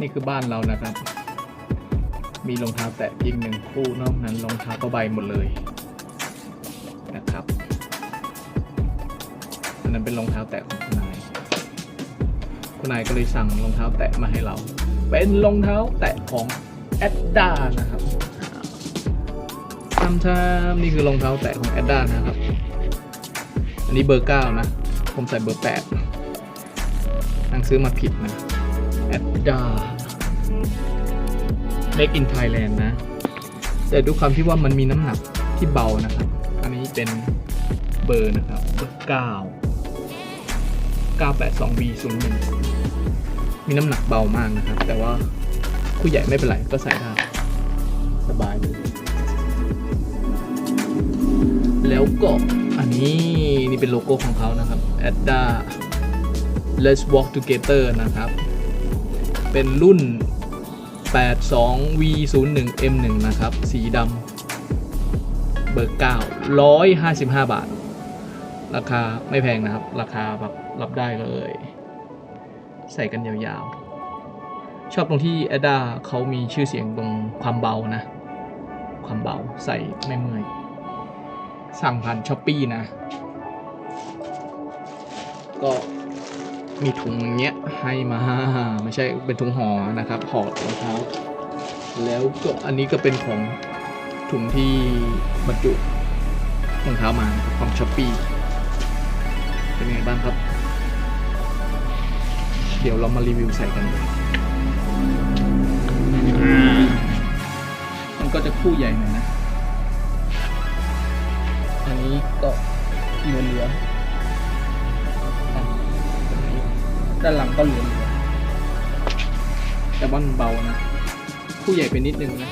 นี่คือบ้านเรานะครับ มีรองเท้าแตะเพียงหนึ่งคู่นอกนั้นรองเท้าผ้าใบหมดเลยนะครับอันนั้นเป็นรองเท้าแตะของคุณนายคุณนายก็เลยสั่งรองเท้าแตะมาให้เรา เป็นรองเท้าแตะของแอดด้านะครับทำทำนี่คือรองเท้าแตะของแอดด้านะครับ อันนี้เบอร์เก้านะ ผมใส่เบอร์แปดนั่งซื้อมาผิดนะ แอดดา Make in Thailand นะ แต่ด้วยความที่ว่ามันมีน้ำหนักที่เบานะครับ อันนี้เป็นเบอร์นะครับเบอร์เก้า982 V 0 1 มีน้ำหนักเบามากนะครับ แต่ว่าผู้ใหญ่ไม่เป็นไรก็ใส่ได้ สบายเลยแล้วก็อันนี้นี่เป็นโลโก้ของเขานะครับ Adda Let's Walk Together นะครับ เป็นรุ่น 82 V 0 1 M 1 นะครับ สีดำเบอร์ 9 155 บาท ราคาไม่แพงนะครับ ราคาแบบรับได้เลย ใส่กันยาวๆ ชอบตรงที่ a d a เขามีชื่อเสียงตรงความเบานะ ความเบาใส่ไม่เมื่อย สั่งผ่านช้อปปี้นะ ก็ มีถุงอย่างเงี้ยให้มาไม่ใช่เป็นถุงห่อนะครับห่อรองเท้าแล้วก็อันนี้ก็เป็นของถุงที่บรรจุรองเท้ามาของช้อปปี้เป็นไงบ้างครับ เดี๋ยวเรามารีวิวใส่กันมันก็จะคู่ใหญ่หน่อยนะ อันนี้ก็เหลือ ด้านหลังก็เหลือเหลือๆแต่บ้านเบานะ ผู้ใหญ่ไปนิดนึงนะ